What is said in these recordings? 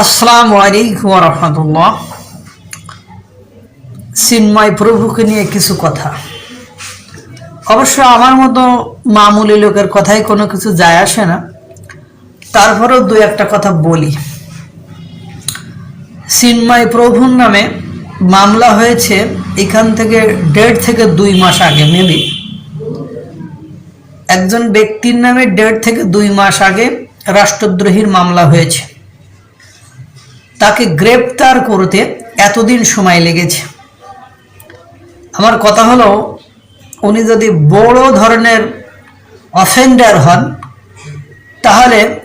আসসালামু আলাইকুম রহমতুল্লাহ। সিনময় প্রভুকে নিয়ে কিছু কথা। অবশ্য আমার মতো মামুলি লোকের কথাই কোনো কিছু যায় আসে না। তারপরেও দু একটা কথা বলি। সিনময় প্রভুর নামে মামলা হয়েছে এখান থেকে দেড় থেকে দুই মাস আগে, মেবি। একজন ব্যক্তির নামে দেড় থেকে দুই মাস আগে রাষ্ট্রদ্রোহীর মামলা হয়েছে। তাকে গ্রেপ্তার করতে এতদিন সময় লেগেছে। আমার কথা হলো, উনি যদি বড় ধরনের অফেন্ডার হন, তাহলে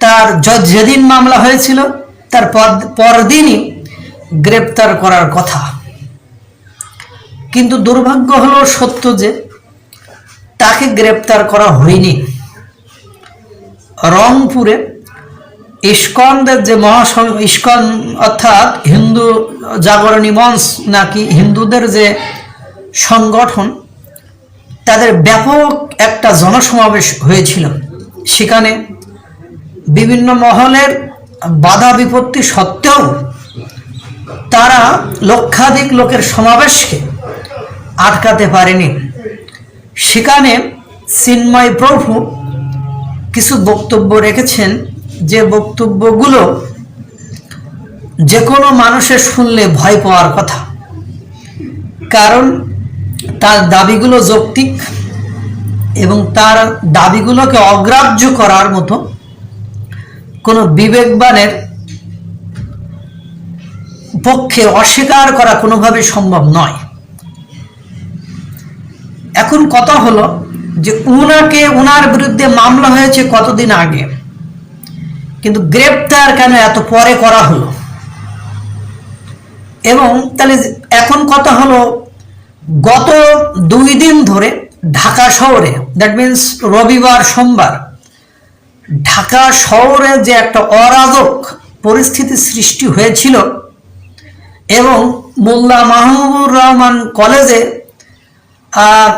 তার যেদিন মামলা হয়েছিল, তার পর- পরদিনই গ্রেপ্তার করার কথা। কিন্তু দুর্ভাগ্য হলো সত্য যে, তাকে গ্রেপ্তার করা হয়নি। রংপুরে ইস্কনদের যে মহাস, ইস্কন অর্থাৎ হিন্দু জাগরণী মঞ্চ নাকি হিন্দুদের যে সংগঠন, তাদের ব্যাপক একটা জনসমাবেশ হয়েছিল। সেখানে বিভিন্ন মহলের বাধা বিপত্তি সত্ত্বেও তারা লক্ষাধিক লোকের সমাবেশকে আটকাতে পারেনি। সেখানে চিন্ময় প্রভু কিছু বক্তব্য রেখেছেন যে বক্তব্যগুলো যে কোনো মানুষের শুনলে ভয় পাওয়ার কথা। কারণ তার দাবিগুলো যৌক্তিক এবং তার দাবিগুলোকে অগ্রাহ্য করার মতো কোনো বিবেকবানের পক্ষে অস্বীকার করা কোনোভাবে সম্ভব নয়। এখন কথা হলো যে উনাকে, উনার বিরুদ্ধে মামলা হয়েছে কতদিন আগে? কিন্তু গ্রেপ্তার কেন এত পরে করা হলো? এবং তাহলে এখন কথা হলো, গত দুই দিন ধরে ঢাকা শহরে দ্যাট মিন্স রবিবার সোমবার, ঢাকা শহরে যে একটা অরাজক পরিস্থিতি সৃষ্টি হয়েছিল এবং মোল্লা মাহবুবুর রহমান কলেজে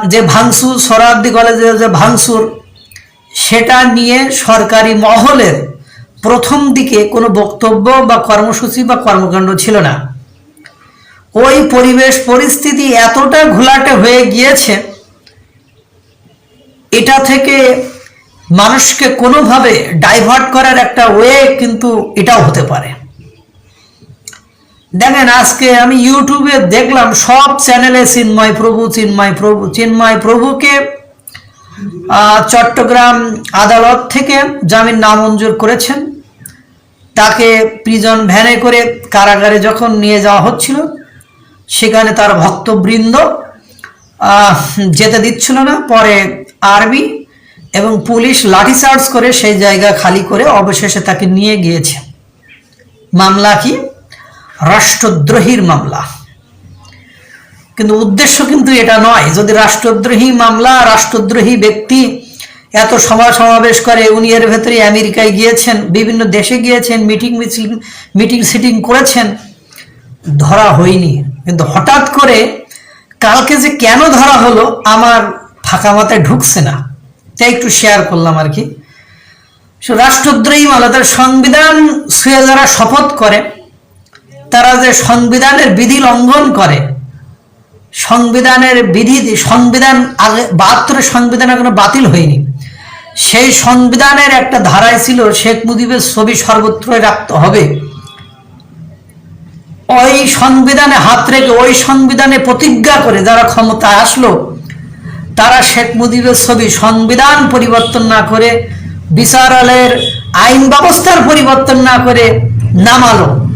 যে ভাঙসুর সরাদ্দি কলেজের যে ভাঙসুর সেটা নিয়ে সরকারি মহলের প্রথম দিকে কোনো বক্তব্য বা কর্মসূচি বা কর্মকাণ্ড ছিল না। ওই পরিবেশ পরিস্থিতি এতটা ঘোলাটে হয়ে গিয়েছে, এটা থেকে মানুষকে কোনোভাবে ডাইভার্ট করার একটা ওয়ে কিন্তু এটাও হতে পারে। দেখেন, আজকে আমি ইউটিউবে দেখলাম, সব চ্যানেলে চিন্ময় প্রভু চিন্ময় প্রভু, চিন্ময় প্রভুকে চট্টগ্রাম আদালত থেকে জামিন নামঞ্জুর করেছেন। তাকে প্রিজন ভ্যানে করে কারাগারে যখন নিয়ে যাওয়া হচ্ছিল, সেখানে তার ভক্তবৃন্দ যেতে দিচ্ছিল না। পরে আর্মি এবং পুলিশ লাঠিচার্জ করে সেই জায়গা খালি করে অবশেষে তাকে নিয়ে গিয়েছে। মামলা কি? রাষ্ট্রদ্রোহীর মামলা। কিন্তু উদ্দেশ্য কিন্তু এটা নয়। যদি রাষ্ট্রদ্রোহী মামলা, রাষ্ট্রদ্রোহী ব্যক্তি এত সভা সমাবেশ করে উনি এর ভেতরে আমেরিকায় গিয়েছেন, বিভিন্ন দেশে গিয়েছেন, মিটিং মিছিল, মিটিং সিটিং করেছেন। ধরা হয়নি। কিন্তু হঠাৎ করে কালকে যে কেন ধরা হলো আমার ফাঁকা মাথায় ঢুকছে না। তাই একটু শেয়ার করলাম আর কি। রাষ্ট্রদ্রোহী মামলা তার সংবিধান ছুঁয়ে যারা শপথ করে, তারা যে সংবিধানের বিধি লঙ্ঘন করে, সংবিধানের বিধি, সংবিধান আগে, বাহাত্তরের সংবিধান এখনও বাতিল হয়নি। সেই সংবিধানের একটা ধারায় ছিল, শেখ মুজিবের ছবি সর্বত্রই রাখতে হবে। ওই সংবিধানে হাত রেখে, ওই সংবিধানে প্রতিজ্ঞা করে যারা ক্ষমতায় আসলো, তারা শেখ মুজিবের ছবি সংবিধান পরিবর্তন না করে, বিচারালয়ের আইন ব্যবস্থার পরিবর্তন না করে নামালো।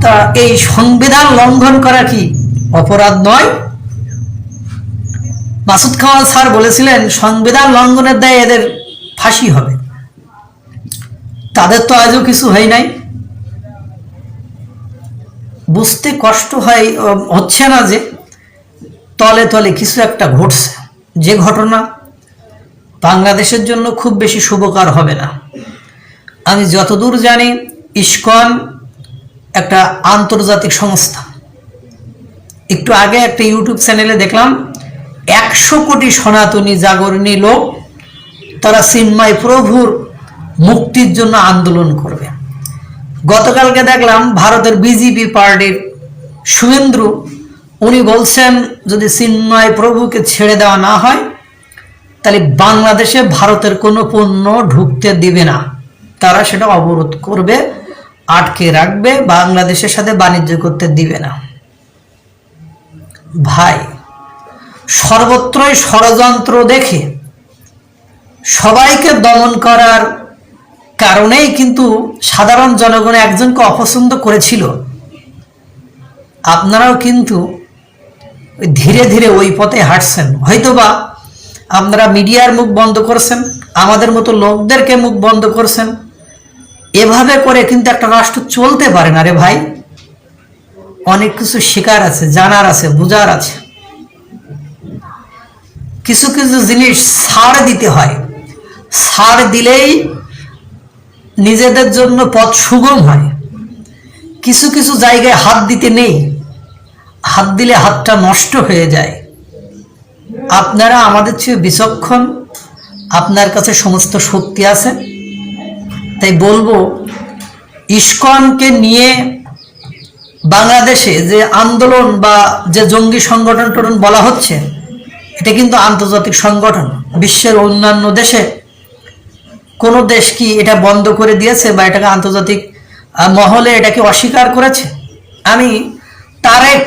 তা এই সংবিধান লঙ্ঘন করা কি? অপরাধ নয় মাসুদ খাওয়াল স্যার বলেছিলেন, সংবিধান লঙ্ঘনের দায়ে এদের ফাঁসি হবে। তাদের তো আজও কিছু হয় নাই। বুঝতে কষ্ট হয় হচ্ছে না যে তলে তলে কিছু একটা ঘটছে। যে ঘটনা বাংলাদেশের জন্য খুব বেশি শুভকার হবে না। আমি যতদূর জানি, ইস্কন একটা আন্তর্জাতিক সংস্থা। একটু আগে একটা ইউটিউব চ্যানেলে দেখলাম একশো কোটি সনাতনী জাগরণী লোক তারা চিন্ময় প্রভুর মুক্তির জন্য আন্দোলন করবে। গতকালকে দেখলাম ভারতের বিজেপি পার্টির শুভেন্দ্রু উনি বলছেন, যদি চিন্ময় প্রভুকে ছেড়ে দেওয়া না হয়, তাহলে বাংলাদেশে ভারতের কোনো পণ্য ঢুকতে দিবে না। তারা সেটা অবরোধ করবে, আটকে রাখবে, বাংলাদেশের সাথে বাণিজ্য করতে দিবে না। ভাই সর্বত্রই ষড়যন্ত্র দেখে। সবাইকে দমন করার কারণেই কিন্তু সাধারণ জনগণ একজনকে অপছন্দ করেছিল। আপনারাও কিন্তু ধীরে ধীরে ওই পথে হাঁটছেন। হয়তোবা আপনারা মিডিয়ার মুখ বন্ধ করছেন, আমাদের মতো লোকদেরকে মুখ বন্ধ করছেন। এভাবে করে কিন্তু একটা রাষ্ট্র চলতে পারে না রে ভাই। অনেক কিছু শেখার আছে, জানার আছে, বোঝার আছে। কিছু কিছু জিনিস ছাড় দিতে হয়। ছাড় দিলেই নিজেদের জন্য পথ সুগম হয়। কিছু কিছু জায়গায় হাত দিতে নেই। হাত দিলে হাতটা নষ্ট হয়ে যায়। আপনারা আমাদের চেয়ে বিচক্ষণ। আপনার কাছে সমস্ত শক্তি আছে। তাই বলব, ইস্কনকে নিয়ে বাংলাদেশে যে আন্দোলন বা যে জঙ্গি সংগঠন টন বলা হচ্ছে এটা কিন্তু আন্তর্জাতিক সংগঠন। বিশ্বের অন্যান্য দেশে কোনো দেশ কি এটা বন্ধ করে দিয়েছে বা এটাকে আন্তর্জাতিক মহলে এটাকে অস্বীকার করেছে? আমি তারেক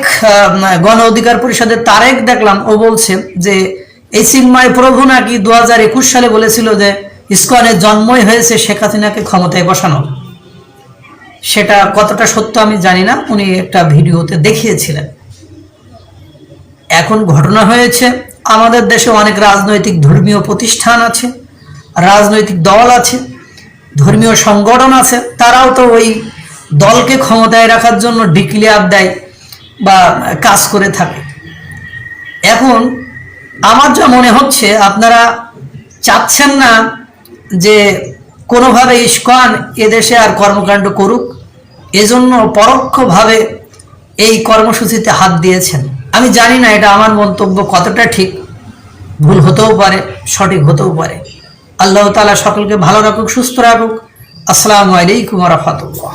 গণ অধিকার পরিষদের তারেক দেখলাম, ও বলছে যে, এই চিন্ময় প্রভু নাকি দু হাজার একুশ সালে বলেছিল যে, ইস্কনের জন্মই হয়েছে শেখ হাসিনাকে ক্ষমতায় বসানো সেটা কতটা সত্য আমি জানি না, উনি একটা ভিডিওতে দেখিয়েছিলেন। এখন ঘটনা হয়েছে আমাদের দেশে অনেক রাজনৈতিক ধর্মীয় প্রতিষ্ঠান আছে, রাজনৈতিক দল আছে, ধর্মীয় সংগঠন আছে, তারাও তো ওই দলকে ক্ষমতায় রাখার জন্য ডিক্লেয়ার দেয় বা কাজ করে থাকে। এখন আমার যা মনে হচ্ছে, আপনারা চাচ্ছেন না যে কোনোভাবে ইস্কন এদেশে আর কর্মকাণ্ড করুক, এজন্য পরোক্ষভাবে এই কর্মসূচিতে হাত দিয়েছেন। আমি জানি না এটা আমার মন্তব্য কতটা ঠিক। ভুল হতেও পারে, সঠিক হতেও পারে। আল্লাহ তালা সকলকে ভালো রাখুক, সুস্থ রাখুক। আসসালামু আলাইকুম রহমতুল্লাহ।